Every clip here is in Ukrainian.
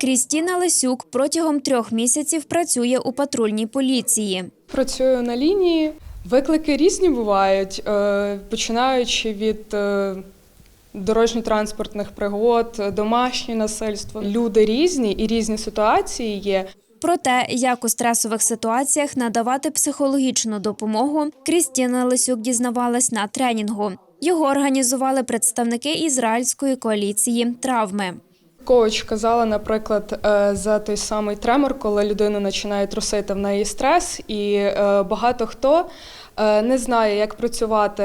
Крістіна Лисюк протягом трьох місяців працює у патрульній поліції. Працюю на лінії. Виклики різні бувають, е, починаючи від е, дорожньо-транспортних пригод, домашнє насильство. Люди різні і різні ситуації є. Про те, як у стресових ситуаціях надавати психологічну допомогу, Крістіна Лисюк дізнавалась на тренінгу. Його організували представники ізраїльської коаліції травми. Коуч казала, наприклад, е, за той самий тремор, коли людину починає трусити в неї стрес, і е, багато хто е, не знає, як працювати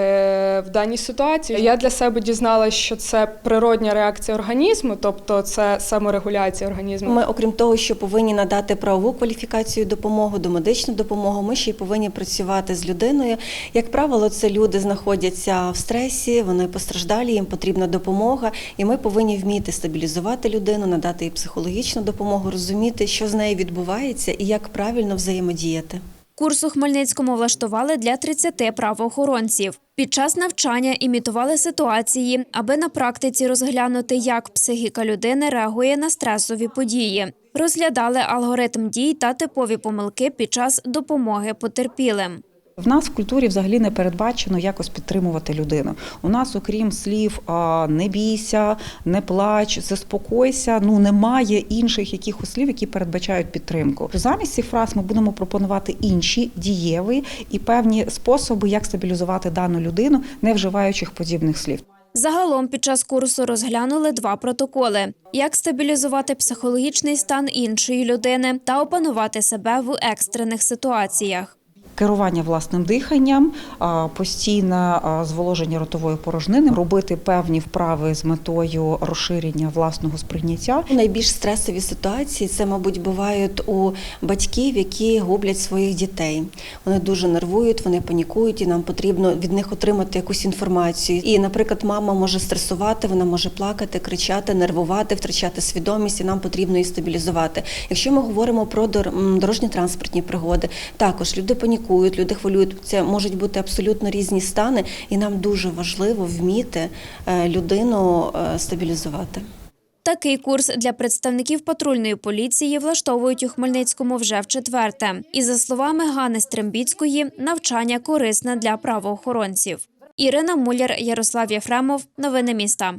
в даній ситуації. Я для себе дізналася, що це природня реакція організму, тобто це саморегуляція організму. Ми, окрім того, що повинні надати правову кваліфікацію допомогу, домедичну допомогу, ми ще й повинні працювати з людиною. Як правило, це люди знаходяться в стресі, вони постраждалі, їм потрібна допомога, і ми повинні вміти стабілізувати людину, надати їй психологічну допомогу, розуміти, що з нею відбувається і як правильно взаємодіяти. Курс у Хмельницькому влаштували для 30 правоохоронців. Під час навчання імітували ситуації, аби на практиці розглянути, як психіка людини реагує на стресові події. Розглядали алгоритм дій та типові помилки під час допомоги потерпілим. В нас в культурі взагалі не передбачено якось підтримувати людину. У нас, окрім слів не бійся, не плач, заспокойся. Ну немає інших якихось слів, які передбачають підтримку. Замість цих фраз ми будемо пропонувати інші дієві і певні способи, як стабілізувати дану людину, не вживаючи подібних слів. Загалом під час курсу розглянули два протоколи: як стабілізувати психологічний стан іншої людини та опанувати себе в екстрених ситуаціях. Керування власним диханням, постійне зволоження ротової порожнини, робити певні вправи з метою розширення власного сприйняття. Найбільш стресові ситуації це, мабуть, бувають у батьків, які гублять своїх дітей. Вони дуже нервують, вони панікують, і нам потрібно від них отримати якусь інформацію. І, наприклад, мама може стресувати, вона може плакати, кричати, нервувати, втрачати свідомість, і нам потрібно її стабілізувати. Якщо ми говоримо про дор- м, дорожньо-транспортні пригоди, також люди панікують, люди хвилюють. Це можуть бути абсолютно різні стани, і нам дуже важливо вміти е, людину е, стабілізувати. Такий курс для представників патрульної поліції влаштовують у Хмельницькому вже в четверте. І за словами Гани Стрембіцької, навчання корисне для правоохоронців. Ірина Муляр, Ярослав Єфремов. Новини міста.